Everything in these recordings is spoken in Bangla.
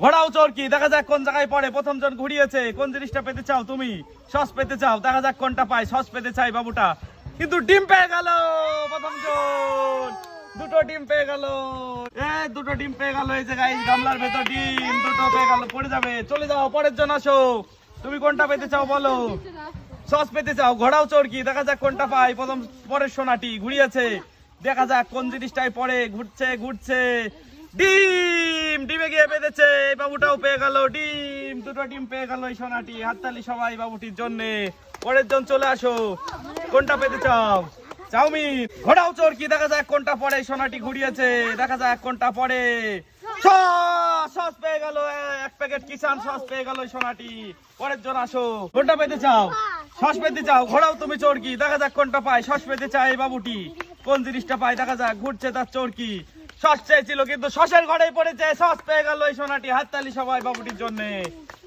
ঘোড়াও চরকি, দেখা যাক কোন জায়গায় পড়ে। প্রথম জন ঘুরিয়েছে, কোন জিনিসটা পেতে চাও তুমি? সস পেতে চাও, দেখা যাক কোনটা পায়। সস পেতে চাই বাবুটা। কিন্তু ডিম পেয়ে গেল প্রথম জন দুটো ডিম পেয়ে গেল। এ, দুটো ডিম পেয়ে গেল এই জায়গায় গামলার ভেতর ডিম, দুটো পেয়ে গেল, পড়ে যাবে। চলে যাও পরের জন আসো। তুমি কোনটা পেতে চাও বলো? সস পেতে চাও, ঘোড়াও চরকি, দেখা যাক কোনটা পাই প্রথম, পরের সোনাটি ঘুরিয়েছে। দেখা যাক কোন জিনিসটাই পড়ে, ঘুরছে ঘুরছে। ডিম! ডিমে গিয়ে বেঁধেছে। বাবুটাও পেয়ে গেল ডিম দুটো ডিম পেয়ে গেল এই সোনাটি। হাততালি সবাই বাবুটির জন্য। পরের জন চলে আসো। কোনটা পেতে চাও? চাউমিন। ঘোড়াও চরকি দেখা যাক কোনটা পরে সোনাটি ঘুরিয়েছে। দেখা যাক কোনটা পরে। সস পেয়ে গেল। এক প্যাকেট কিষান সস পেয়ে গেল সোনাটি। পরের জন আসো। কোনটা পেতে চাও? সস পেতে চাও? ঘোড়াও তুমি চরকি দেখা যাক কোনটা পায়। সস পেতে চায় বাবুটি। কোন জিনিসটা পায়? দেখা যাক, ঘুরছে তার চরকি সস চেয়েছিল, কিন্তু সসের ঘরে পড়েছে। সস পেয়ে গেল এই সোনাটি হাততালি সবাই বাবুটির জন্য।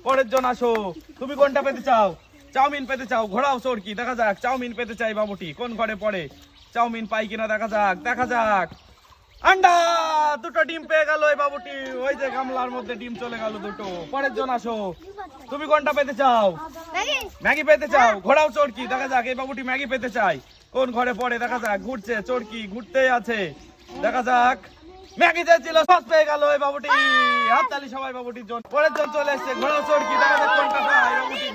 পরের জন আসো। তুমি কোনটা পেতে চাও? চাউমিন পেতে চাও? ঘোড়াও চরকি, দেখা যাক। চাউমিন পেতে চাই বাবুটি। কোন ঘরে পড়ে? চাউমিন পাই কিনা দেখা যাক দেখা যাক। আন্ডা! দুটো ডিম পেয়ে গেল এই বাবুটি। ওই যে গামলার মধ্যে ডিম চলে গেল দুটো। পরের জন আসো। তুমি কোনটা পেতে চাও? ম্যাগি পেতে চাও? ঘোড়াও চরকি, দেখা যাক। এই বাবুটি ম্যাগি পেতে চাই কোন ঘরে পড়ে? দেখা যাক। ঘুরছে, চরকি ঘুরতেই আছে। দেখা যাক। ম্যাগি চেয়েছিল সস পেয়ে গেল এই বাবুটি। সবাই বাবুটির জন্য পরের জন চলে ঘোড়াও চরকি। দেখা যাক কোনটা পায়, বাবুটি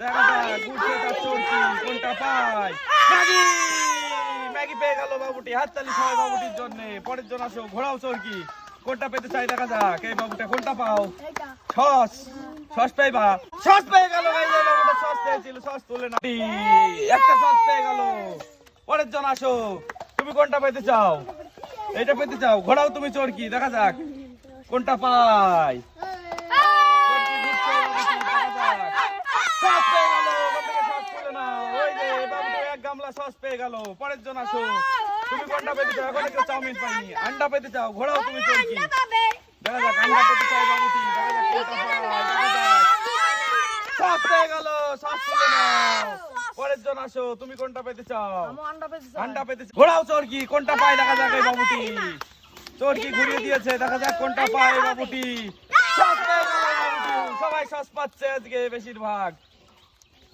দেখা যাক, ঘুরছে তার চরকি, কোনটা পায়। ম্যাগি! ম্যাগি পেয়ে গেল বাবুটি সবাই বাবুটির জন্য। পরের জন আসো, ঘোড়াও চরকি। কোনটা পেতে চাই, দেখা যাক। এই বাবুটা, কোনটা পাও? সস। সস পাইবা? সস পেয়ে গেল এই বাবুটা সস পেয়েছিল, সস তুলে না একটা সস পেয়ে গেল। পরের জন আসো, তুমি কোনটা পেতে চাও? এটা পেতে চাও। ঘোড়াও তুমি চরকি দেখা যাক। কোনটা পাই? গামলা সস পেয়ে গেল। পরের জন আসো। তুমি কোনটা পেতে চাও? এখন একটা চাউমিন পাইনি। আন্ডা পেতে চাও ঘোড়াও তুমি চরকি। দেখা যাক আন্ডা পেতে চাই বাবুটি। দেখা যাক কোনটা পায়। দেখা যাক। সস পেয়ে গেল সস নাও। পরের জন আসো তুমি কোনটা পেতে চাও? আন্ডা পেতে চাও। চরকি কোনটা পায়? দেখা যাক এই বাবুটি। চরকি ঘুরিয়ে দিয়েছে? দেখা যাক কোনটা পায় এই বাবুটি। পেয়ে সবাই সস পাচ্ছে আজকে বেশিরভাগ।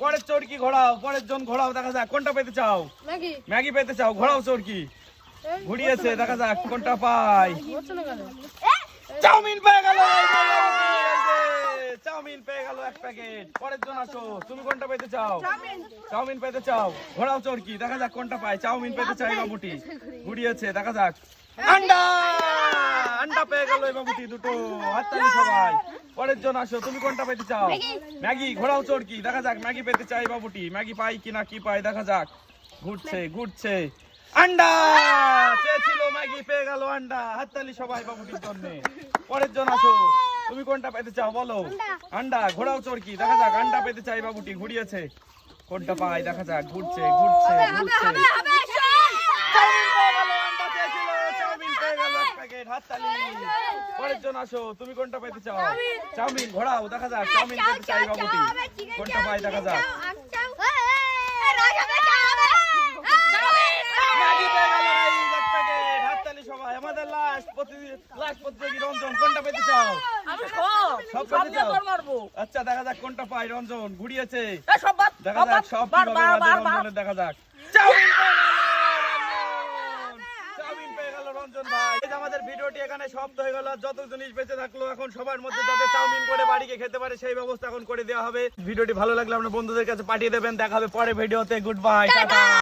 পরের চরকি ঘোড়াও। পরের জন ঘোড়াও দেখা যাক। কোনটা পেতে চাও? ম্যাগি। পেতে চাও? ঘোড়াও চরকি ঘুরিয়েছে দেখা যাক কোনটা পাই চাউমিন পেয়ে গেল চাউমিন পেয়ে গেল এক প্যাকেট। পরের জন আসো তুমি কোনটা পেতে চাও? চাউমিন। পেতে চাও? ঘোড়াও চরকি দেখা যাক কোনটা পায়। চাউমিন পেতে চাই বাবুটি। ঘুরিয়েছে দেখা যাক। আন্ডা! আন্ডা। পেয়ে গেল এই বাবুটি দুটো। হাততালি সবাই। পরের জন আসো তুমি কোনটা পেতে চাও? ম্যাগি। ঘোড়াও চরকি দেখা যাক ম্যাগি পেতে চাই বাবুটি। ম্যাগি পাই কিনা কি পায়? দেখা যাক। ঘুরছে ঘুরছে। আন্ডা! চেয়েছিল ম্যাগি পেয়ে গেল আন্ডা? হাততালি সবাই বাবুটির জন্য। পরের জন আসো। তুমি কোনটা পেতে চাও বলো? আন্ডা। ঘোড়াও চরকি। দেখা যাক আন্ডা পেতে চাই বাবুটি ঘুরিয়েছে। কোনটা পাই? দেখা যাক ঘুরছে ঘুরছে ঘুরছে। পরের জন আসো, তুমি কোনটা পেতে চাও? চাউমিন, ঘোরাও, দেখা যাক, চাউমিন পেতে চাই বাবুটি। কোনটা পাই, দেখা যাক। ম্যাগি পেয়ে গেল, guys, এক প্যাকেট, হাততালি সবাই। আমাদের last প্রতিযোগী- রঞ্জন, কোনটা পেতে চাও? সব পেতে চাও? আচ্ছা, দেখা যাক কোনটা পাই, রঞ্জন, ঘুরিয়েছে। দেখা যাক, সব রঞ্জনের দেখা যাক। চাউমিন পেয়ে রঞ্জন। চাউমিন পেয়ে গেল রঞ্জন ভাই। আমাদের ভিডিওটি এখানে সমাপ্ত হয়ে গেল যত জিনিস বেঁচে থাকল এখন সবার মধ্যে যাতে চাউমিন করে বাড়িকে খেতে পারে সেই ব্যবস্থা এখন করে দেওয়া হবে ভিডিওটি ভালো লাগলে আপনার বন্ধুদের কাছে পাঠিয়ে দেবেন দেখা হবে পরে ভিডিওতে গুড বাই টাটা